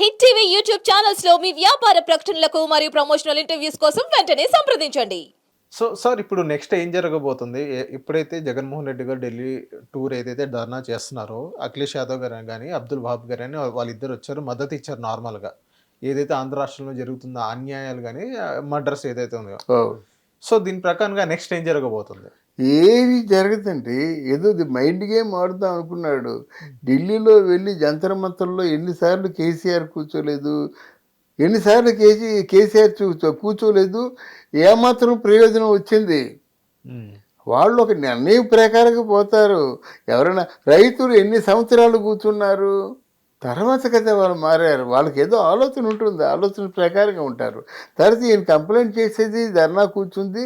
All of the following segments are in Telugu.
హిట్ టీవీ యూట్యూబ్ ఛానల్స్లో మీ వ్యాపార ప్రకటనలకు మరియు ప్రమోషనల్ ఇంటర్వ్యూస్ కోసం వెంటనే సంప్రదించండి. సో సార్ ఇప్పుడు నెక్స్ట్ ఏం జరగబోతుంది? ఎప్పుడైతే జగన్మోహన్ రెడ్డి గారు ఢిల్లీ టూర్ ఏదైతే ధర్నా చేస్తున్నారో అఖిలేష్ యాదవ్ గారు కానీ అబ్దుల్ వహాబ్ గారు అని వాళ్ళిద్దరు వచ్చారు మద్దతు ఇచ్చారు నార్మల్గా. ఏదైతే ఆంధ్ర రాష్ట్రంలో జరుగుతుందో అన్యాయాలు కానీ మర్డర్స్ ఏదైతే ఉందో. సో దీని ప్రకారంగా నెక్స్ట్ ఏం జరగబోతుంది? ఏది జరగదండి. ఏదో ఇది మైండ్ గేమ్ ఆడుదాం అనుకున్నాడు. ఢిల్లీలో వెళ్ళి జంతర్ మంతర్లో ఎన్నిసార్లు కేసీఆర్ కూర్చోలేదు? ఎన్నిసార్లు కేసీ కేసీఆర్ కూర్చో కూర్చోలేదు? ఏమాత్రం ప్రయోజనం వచ్చింది. వాళ్ళు ఒక నిర్ణయం ప్రకారంగా పోతారు. ఎవరైనా రైతులు ఎన్ని సంవత్సరాలు కూర్చున్నారు? తర్వాత కదా వాళ్ళు మారారు. వాళ్ళకి ఏదో ఆలోచన ఉంటుంది. ఆలోచన ప్రకారంగా ఉంటారు. తర్వాత ఈయన కంప్లైంట్ చేసేది ధర్నా కూర్చుంది.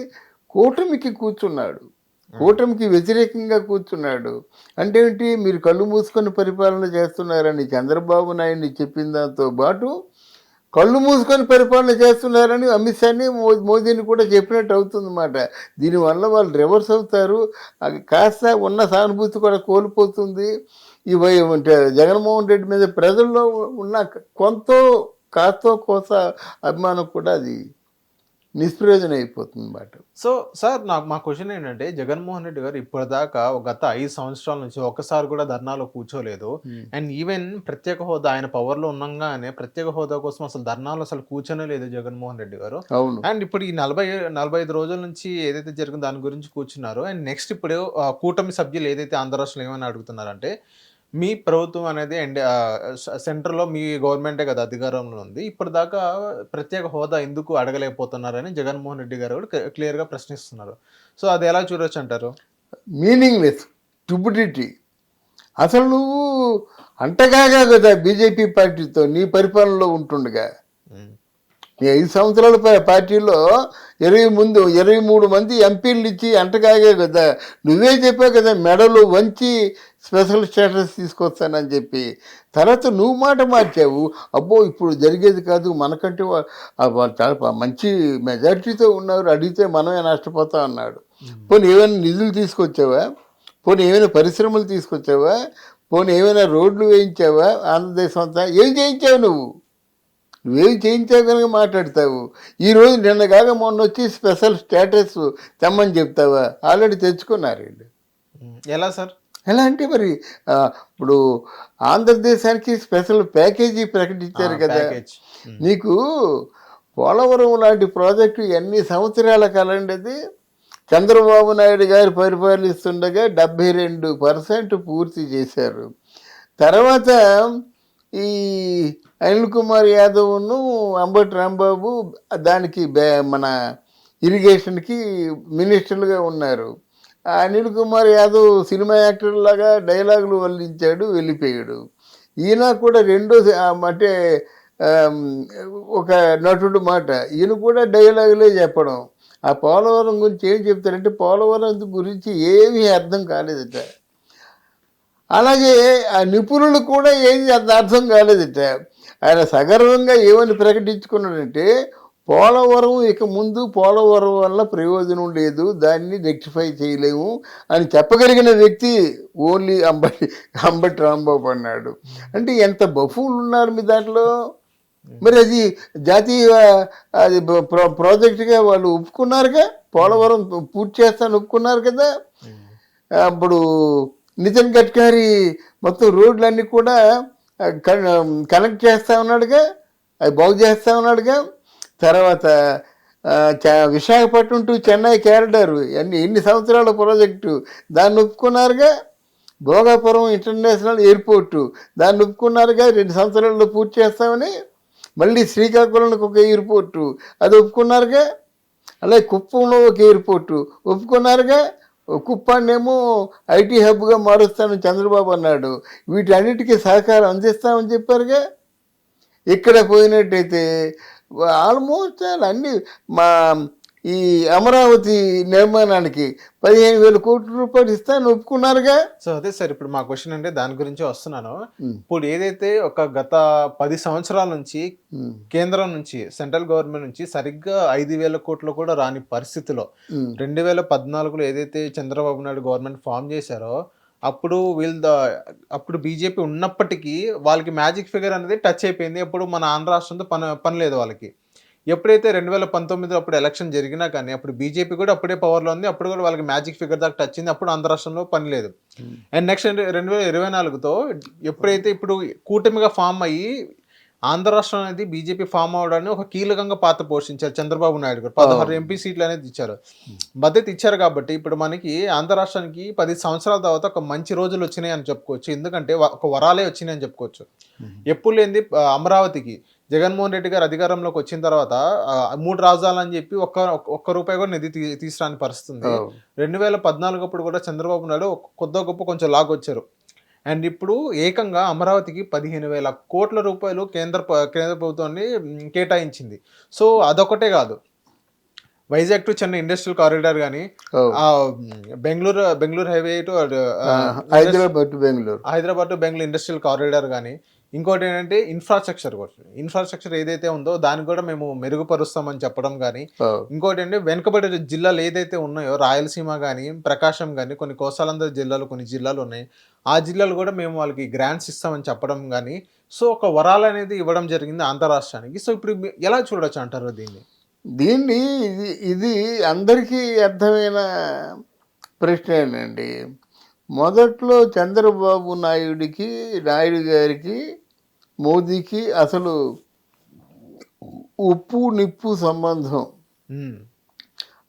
కూటమికి కూర్చున్నాడు. కూటమికి వ్యతిరేకంగా కూర్చున్నాడు. అంటే ఏంటి? మీరు కళ్ళు మూసుకొని పరిపాలన చేస్తున్నారని చంద్రబాబు నాయుడిని చెప్పిన దాంతో పాటు కళ్ళు మూసుకొని పరిపాలన చేస్తున్నారని అమిత్ షాని మోదీని కూడా చెప్పినట్టు అవుతుందన్నమాట. దీనివల్ల వాళ్ళు రివర్స్ అవుతారు. కాస్త ఉన్న సానుభూతి కూడా కోల్పోతుంది. ఇవి అంటే జగన్మోహన్ రెడ్డి మీద ప్రజల్లో ఉన్న కొంత కాస్తో కోస అభిమానం కూడా అది నిష్ప్రయోజనం అయిపోతుంది అన్నమాట సో సార్ నాకు మా క్వశ్చన్ ఏంటంటే జగన్మోహన్ రెడ్డి గారు ఇప్పటిదాకా గత ఐదు సంవత్సరాల నుంచి ఒక్కసారి కూడా ధర్నాలో కూర్చోలేదు. అండ్ ఈవెన్ ప్రత్యేక హోదా ఆయన పవర్లో ఉండగానే ప్రత్యేక హోదా కోసం అసలు ధర్నాలు అసలు కూర్చొనే లేదు జగన్మోహన్ రెడ్డి గారు. అవును. అండ్ ఇప్పుడు ఈ నలభై నలభై ఐదు రోజుల నుంచి ఏదైతే జరిగిందో దాని గురించి కూర్చున్నారు. అండ్ నెక్స్ట్ ఇప్పుడు కూటమి సభ్యులు ఏదైతే ఆంధ్ర రాష్ట్రంలో ఏమైనా అడుగుతున్నారంటే మీ ప్రభుత్వం అనేది అండ్ సెంటర్లో మీ గవర్నమెంటే కదా అధికారంలో ఉంది. ఇప్పటిదాకా ప్రత్యేక హోదా ఎందుకు అడగలేకపోతున్నారని జగన్మోహన్ రెడ్డి గారు కూడా క్లియర్గా ప్రశ్నిస్తున్నారు. సో అది ఎలా చూడొచ్చు అంటారు? Meaningless stupidity. అసలు నువ్వు అంటగాగా కదా బీజేపీ పార్టీతో నీ పరిపాలనలో ఉంటుండగా. ఈ ఐదు సంవత్సరాల పార్టీలో ఇరవై ముందు ఇరవై మూడు మంది ఎంపీలు ఇచ్చి అంటగాగే కదా. నువ్వే చెప్పావు కదా మెడలు వంచి స్పెషల్ స్టేటస్ తీసుకొస్తానని చెప్పి. తర్వాత నువ్వు మాట మార్చావు. అబ్బో ఇప్పుడు జరిగేది కాదు. మనకంటే చాలా మంచి మెజారిటీతో ఉన్నారు. అడిగితే మనమే నష్టపోతాం అన్నాడు. పోనీ ఏమైనా నిధులు తీసుకొచ్చావా? పోనీ ఏమైనా పరిశ్రమలు తీసుకొచ్చావా? పోనీ ఏమైనా రోడ్లు వేయించావా? ఆంధ్రదేశం అంతా ఏం చేయించావు నువ్వు? నువ్వేం చేయించావు కనుక మాట్లాడతావు. ఈరోజు నిన్న కాక మొన్న వచ్చి స్పెషల్ స్టేటస్ తెమ్మని చెప్తావా? ఆల్రెడీ తెచ్చుకున్నారు వీళ్ళు. ఉమ్, ఎలా సార్? ఎలా అంటే మరి ఇప్పుడు ఆంధ్రదేశానికి స్పెషల్ ప్యాకేజీ ప్రకటించారు కదా. నీకు పోలవరం లాంటి ప్రాజెక్టు ఎన్ని సంవత్సరాల కాలండి అది? చంద్రబాబు నాయుడు గారు పరిపాలిస్తుండగా డెబ్బై రెండు పర్సెంట్ పూర్తి చేశారు. తర్వాత ఈ అనిల్ కుమార్ యాదవ్ను అంబటి రాంబాబు దానికి బే- మన ఇరిగేషన్కి మినిస్టర్లుగా ఉన్నారు. అనిల్ కుమార్ యాదవ్ సినిమా యాక్టర్ లాగా డైలాగులు వల్లించాడు వెళ్ళిపోయాడు. ఈయన కూడా రెండో అంటే ఒక నటుడు మాట. ఈయన కూడా డైలాగులే చెప్పడం. ఆ పోలవరం గురించి ఏం చెప్తారంటే పోలవరం గురించి ఏమీ అర్థం కాలేదట. అలాగే ఆ నిపుణులు కూడా ఏది అంత అర్థం కాలేదట. ఆయన సగర్వంగా ఏమని ప్రకటించుకున్నాడంటే పోలవరం ఇక ముందు పోలవరం వల్ల ప్రయోజనం లేదు దాన్ని రెక్టిఫై చేయలేము అని చెప్పగలిగిన వ్యక్తి ఓన్లీ అంబటి అంబటి రాంబాబు అన్నాడు. అంటే ఎంత బఫూలు ఉన్నారు మీ దాంట్లో? మరి అది జాతీయ అది ప్రాజెక్టుగా వాళ్ళు ఒప్పుకున్నారుగా? పోలవరం పూర్తి చేస్తాను ఒప్పుకున్నారు కదా? అప్పుడు నితిన్ గడ్కరీ మొత్తం రోడ్లన్నీ కూడా కనెక్ట్ చేస్తా ఉన్నాడుగా? అవి బాగు చేస్తా ఉన్నాడుగా? తర్వాత చ- విశాఖపట్నం టు చెన్నై క్యారిడార్ అన్ని ఎన్ని సంవత్సరాల ప్రాజెక్టు? దాన్ని ఒప్పుకున్నారుగా? Bhogapuram international airport. దాన్ని ఒప్పుకున్నారుగా? రెండు సంవత్సరాల్లో పూర్తి చేస్తామని? మళ్ళీ శ్రీకాకుళంకి ఒక ఎయిర్పోర్టు. అది ఒప్పుకున్నారుగా? అలాగే కుప్పంలో ఒక ఎయిర్పోర్టు. ఒప్పుకున్నారుగా? కుప్పాన్నేమో ఐటీ హబ్గా మారుస్తానని చంద్రబాబు అన్నాడు. వీటన్నిటికీ సహకారం అందిస్తామని చెప్పారుగా? ఇక్కడ పోయినట్టయితే ఆల్మోస్ట్ అన్ని మా ఈ అమరావతి నిర్మాణానికి పదిహేను వేల కోట్ల రూపాయలు ఇస్తాను ఒప్పుకున్నారుగా? సో అదే సార్ ఇప్పుడు మా క్వశ్చన్ అంటే దాని గురించి వస్తున్నాను. ఇప్పుడు ఏదైతే ఒక గత పది సంవత్సరాల నుంచి కేంద్రం నుంచి సెంట్రల్ గవర్నమెంట్ నుంచి సరిగ్గా ఐదు వేల కోట్లు కూడా రాని పరిస్థితిలో రెండు వేల పద్నాలుగులో ఏదైతే చంద్రబాబు నాయుడు గవర్నమెంట్ ఫామ్ చేశారో అప్పుడు వీళ్ళ ద- అప్పుడు బీజేపీ ఉన్నప్పటికీ వాళ్ళకి మ్యాజిక్ ఫిగర్ అనేది టచ్ అయిపోయింది. ఎప్పుడు మన ఆంధ్ర రాష్ట్రంతో పని పని లేదు వాళ్ళకి. ఎప్పుడైతే రెండు వేల పంతొమ్మిదిలో అప్పుడు ఎలక్షన్ జరిగినా కానీ అప్పుడు బీజేపీ కూడా అప్పుడే పవర్లో ఉంది. అప్పుడు కూడా వాళ్ళకి మ్యాజిక్ ఫిగర్ దాకా టచ్ అయింది. అప్పుడు ఆంధ్ర రాష్ట్రంలో పని లేదు. అండ్ నెక్స్ట్ రెండు వేల ఇరవై నాలుగుతో ఎప్పుడైతే ఇప్పుడు కూటమిగా ఫామ్ అయ్యి ఆంధ్ర రాష్ట్రం అనేది బీజేపీ ఫామ్ అవడాన్ని ఒక కీలకంగా పాత్ర పోషించారు చంద్రబాబు నాయుడు గారు. పదహారు ఎంపీ సీట్లు అనేది ఇచ్చారు. మద్దతు ఇచ్చారు కాబట్టి ఇప్పుడు మనకి ఆంధ్ర రాష్ట్రానికి పది సంవత్సరాల తర్వాత ఒక మంచి రోజులు వచ్చినాయి అని చెప్పుకోవచ్చు. ఎందుకంటే ఒక వరాలే వచ్చినాయి అని చెప్పుకోవచ్చు. ఎప్పుడు లేనిది అమరావతికి జగన్మోహన్ రెడ్డి గారు అధికారంలోకి వచ్చిన తర్వాత మూడు రాజధానులు అని చెప్పి ఒక్క ఒక్క రూపాయి కూడా నిధి తీసుకురాని పరిస్థితి ఉంది రెండు వేల పద్నాలుగు అప్పుడు కూడా చంద్రబాబు నాయుడు కొద్ది గొప్ప కొంచెం లాగొచ్చారు. అండ్ ఇప్పుడు ఏకంగా అమరావతికి పదిహేను వేల కోట్ల రూపాయలు కేంద్ర కేంద్ర ప్రభుత్వాన్ని కేటాయించింది. సో అదొకటే కాదు. Vizag to Chennai industrial corridor కానీ Bengaluru Bengaluru highway to Hyderabad to Bengaluru. Hyderabad to Bengaluru industrial corridor కానీ ఇంకోటి ఏంటంటే ఇన్ఫ్రాస్ట్రక్చర్ కూడా. ఇన్ఫ్రాస్ట్రక్చర్ ఏదైతే ఉందో దాన్ని కూడా మేము మెరుగుపరుస్తామని చెప్పడం కానీ ఇంకోటి ఏంటి వెనుకబడి జిల్లాలు ఏదైతే ఉన్నాయో రాయలసీమ కానీ ప్రకాశం కానీ కొన్ని కోస్తాలంధ్ర జిల్లాలు కొన్ని జిల్లాలు ఉన్నాయి. ఆ జిల్లాలు కూడా మేము వాళ్ళకి గ్రాంట్స్ ఇస్తామని చెప్పడం కానీ సో ఒక వరాలు అనేది ఇవ్వడం జరిగింది ఆంధ్ర రాష్ట్రానికి సో ఇప్పుడు ఎలా చూడొచ్చు అంటారు దీన్ని? దీన్ని ఇది ఇది అందరికీ అర్థమైన ప్రశ్నేనండి మొదట్లో చంద్రబాబు నాయుడికి నాయుడు గారికి మోదీకి అసలు ఉప్పు నిప్పు సంబంధం.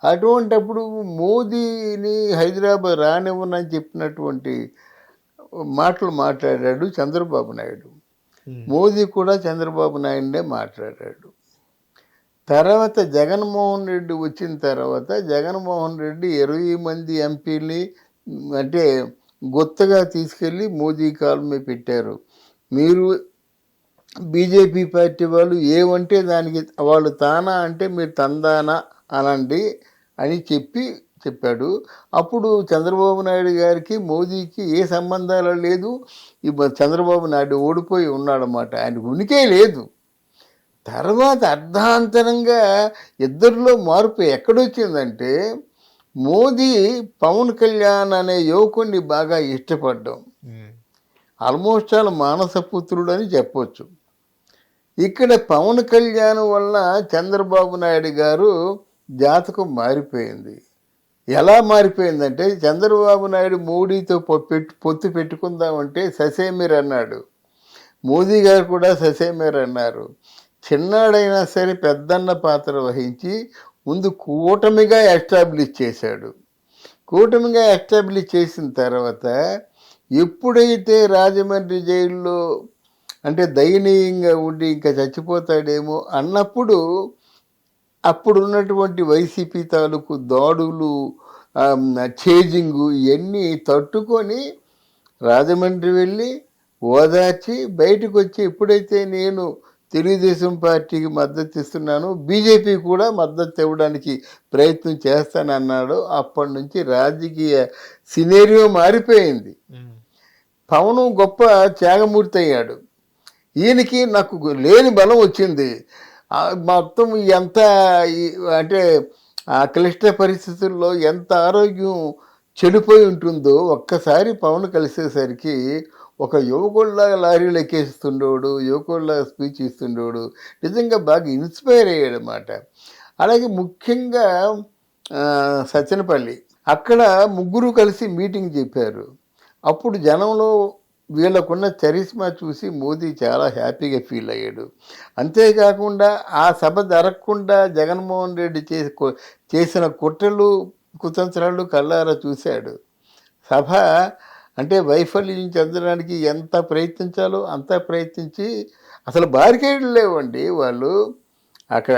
అటువంటప్పుడు మోదీని హైదరాబాద్ రానివ్వనని చెప్పినటువంటి మాటలు మాట్లాడాడు చంద్రబాబు నాయుడు. మోదీ కూడా చంద్రబాబు నాయుడునే మాట్లాడాడు. తర్వాత జగన్మోహన్ రెడ్డి వచ్చిన తర్వాత జగన్మోహన్ రెడ్డి ఇరవై మంది ఎంపీని అంటే గుత్తగా తీసుకెళ్ళి మోదీ కాలు మీద పెట్టారు. మీరు బీజేపీ పార్టీ వాళ్ళు ఏమంటే దానికి వాళ్ళు తానా అంటే మీరు తందానా అనండి అని చెప్పి చెప్పాడు. అప్పుడు చంద్రబాబు నాయుడు గారికి మోదీకి ఏ సంబంధాలు లేదు. చంద్రబాబు నాయుడు ఓడిపోయి ఉన్నాడన్నమాట. ఆయన ఉనికే లేదు. తర్వాత అర్ధాంతరంగా ఇద్దరిలో మార్పు ఎక్కడొచ్చిందంటే మోదీ పవన్ కళ్యాణ్ అనే యువకుడిని బాగా ఇష్టపడ్డం. ఆల్మోస్ట్ ఆల్ మానసపుత్రుడు అని చెప్పొచ్చు. ఇక్కడ పవన్ కళ్యాణ్ వల్ల చంద్రబాబు నాయుడు గారు జాతకం మారిపోయింది. ఎలా మారిపోయిందంటే చంద్రబాబు నాయుడు మోడీతో పెట్టు పొత్తు పెట్టుకుందామంటే ససేమిర్ అన్నాడు. మోదీ గారు కూడా ససేమిర్ అన్నారు. చిన్నాడైనా సరే పెద్దన్న పాత్ర వహించి ముందు కూటమిగా ఎస్టాబ్లిష్ చేశాడు. కూటమిగా ఎస్టాబ్లిష్ చేసిన తర్వాత ఎప్పుడైతే రాజమండ్రి జైల్లో అంటే దయనీయంగా ఉండి ఇంకా చచ్చిపోతాడేమో అన్నప్పుడు అప్పుడు ఉన్నటువంటి వైసీపీ తాలూకు దాడులు చేజింగు ఇవన్నీ తట్టుకొని రాజమండ్రి వెళ్ళి ఓదార్చి బయటకు వచ్చి ఎప్పుడైతే నేను తెలుగుదేశం పార్టీకి మద్దతు ఇస్తున్నాను బీజేపీ కూడా మద్దతు ఇవ్వడానికి ప్రయత్నం చేస్తానన్నాడు. అప్పటి నుంచి రాజకీయ సినేరియో మారిపోయింది. పవను గొప్ప త్యాగమూర్తి అయ్యాడు ఈయనకి నాకు లేని బలం వచ్చింది. మొత్తం ఎంత అంటే ఆ క్లిష్ట పరిస్థితుల్లో ఎంత ఆరోగ్యం చెడిపోయి ఉంటుందో ఒక్కసారి పవన్ కలిసేసరికి ఒక యువకుల్లాగా లారీలు ఎక్కేస్తుండేవాడు యువకుల్లాగా స్పీచ్ ఇస్తుండేవాడు నిజంగా బాగా ఇన్స్పైర్ అయ్యాడు అనమాట అలాగే ముఖ్యంగా సత్యనపల్లి. అక్కడ ముగ్గురు కలిసి మీటింగ్ చెప్పారు. అప్పుడు జనంలో వీళ్ళకున్న చరిస్మా చూసి మోదీ చాలా హ్యాపీగా ఫీల్ అయ్యాడు. అంతేకాకుండా ఆ సభ జరగకుండా జగన్మోహన్ రెడ్డి చేసి చేసిన కుట్రలు కుతంత్రాలు కళ్ళారా చూశాడు. సభ అంటే వైఫల్యం చెందడానికి ఎంత ప్రయత్నించాలో అంత ప్రయత్నించి అసలు బారికేడ్లు లేవండి వాళ్ళు. అక్కడ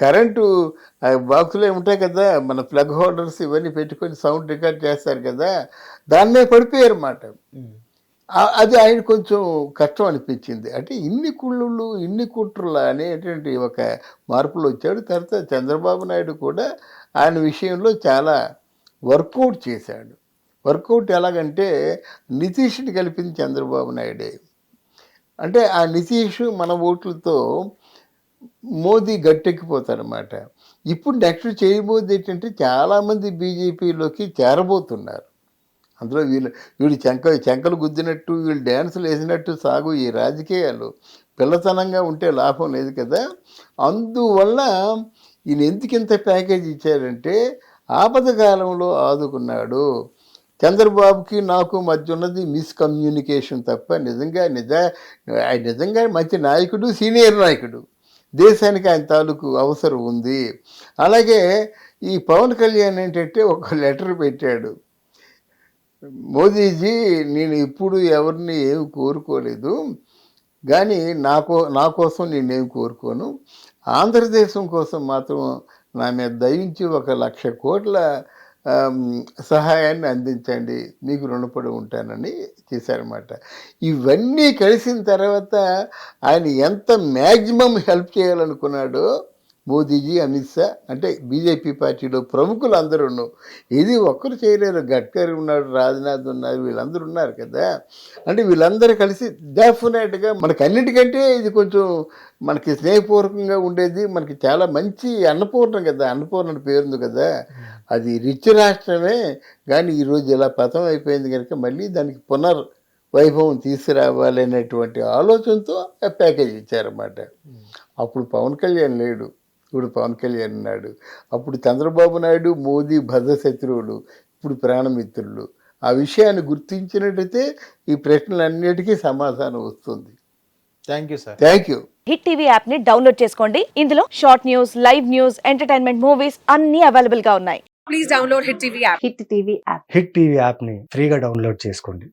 కరెంటు ఆ బాక్సులు ఉంటాయి కదా మన ప్లగ్ హోల్డర్స్ ఇవన్నీ పెట్టుకొని సౌండ్ రికార్డ్ చేస్తారు కదా దాన్నే పడిపోయారు అన్నమాట అది ఆయన కొంచెం కష్టం అనిపించింది. అంటే ఇన్ని కుళ్ళు ఇన్ని కుట్రలు అనేటువంటి ఒక మార్పులు వచ్చాడు. తర్వాత చంద్రబాబు నాయుడు కూడా ఆయన విషయంలో చాలా వర్కౌట్ చేశాడు. వర్కౌట్ ఎలాగంటే నితీష్ని కలిపింది చంద్రబాబు నాయుడే. అంటే ఆ నితీష్ మన ఓట్లతో మోదీ గట్టెక్కిపోతారన్నమాట. ఇప్పుడు నెక్స్ట్ చేయబోద్ది ఏంటంటే చాలామంది బీజేపీలోకి చేరబోతున్నారు. అందులో వీళ్ళు వీడు చెంక చెంకలు గుద్దినట్టు వీళ్ళు డ్యాన్సులు వేసినట్టు సాగు ఈ రాజకీయాలు. పిల్లతనంగా ఉంటే లాభం లేదు కదా. అందువల్ల ఈయన ఎందుకు ఇంత ప్యాకేజ్ ఇచ్చారంటే ఆపద కాలంలో ఆదుకున్నాడు. చంద్రబాబుకి నాకు మధ్య ఉన్నది మిస్కమ్యూనికేషన్ తప్ప నిజంగా నిజ నిజంగా మంచి నాయకుడు సీనియర్ నాయకుడు. దేశానికి ఆయన తాలూకు అవసరం ఉంది. అలాగే ఈ పవన్ కళ్యాణ్ ఏంటంటే ఒక లెటర్ పెట్టాడు. మోదీజీ నేను ఇప్పుడు ఎవరిని ఏమి కోరుకోలేదు కానీ నాకో నా కోసం నేనేం కోరుకోను. ఆంధ్రదేశం కోసం మాత్రం నా మీద దయించి ఒక లక్ష కోట్ల సహాయాన్ని అందించండి. మీకు రుణపడి ఉంటానని చేశారన్నమాట. ఇవన్నీ కలిసిన తర్వాత ఆయన ఎంత మ్యాక్సిమం హెల్ప్ చేయాలనుకున్నాడో మోదీజీ అమిత్ షా అంటే బీజేపీ పార్టీలో ప్రముఖులు అందరూ ఇది ఒక్కరు చేయలేరు. గడ్కరీ ఉన్నాడు రాజ్నాథ్ ఉన్నారు వీళ్ళందరూ ఉన్నారు కదా. అంటే వీళ్ళందరూ కలిసి డెఫినెట్గా మనకి అన్నిటికంటే ఇది కొంచెం మనకి స్నేహపూర్వకంగా ఉండేది. మనకి చాలా మంచి అన్నపూర్ణ కదా. అన్నపూర్ణ అని పేరుంది కదా. అది రిచ్ రాష్ట్రమే. కానీ ఈరోజు ఇలా పతం అయిపోయింది కనుక మళ్ళీ దానికి పునర్ వైభవం తీసుకురావాలి అనేటువంటి ఆలోచనతో ప్యాకేజ్ ఇచ్చారన్నమాట. అప్పుడు పవన్ కళ్యాణ్ లేడు. ఇప్పుడు పవన్ కళ్యాణ్ ఉన్నాడు అప్పుడు చంద్రబాబు నాయుడు మోదీ భద్రశత్రువులు ఇప్పుడు ప్రాణమిత్రులు. ఆ విషయాన్ని గుర్తించినట్టయితే ఈ ప్రశ్నలన్నిటికీ సమాధానం వస్తుంది. Thank you sir thank you hit TV యాప్ని డౌన్లోడ్ చేసుకోండి. ఇందులో short news live news entertainment movies అన్ని అవైలబుల్గా ఉన్నాయి. Please download Hit TV app. Hit TV app. Hit TV యాప్ని ఫ్రీగా డౌన్లోడ్ చేసుకోండి.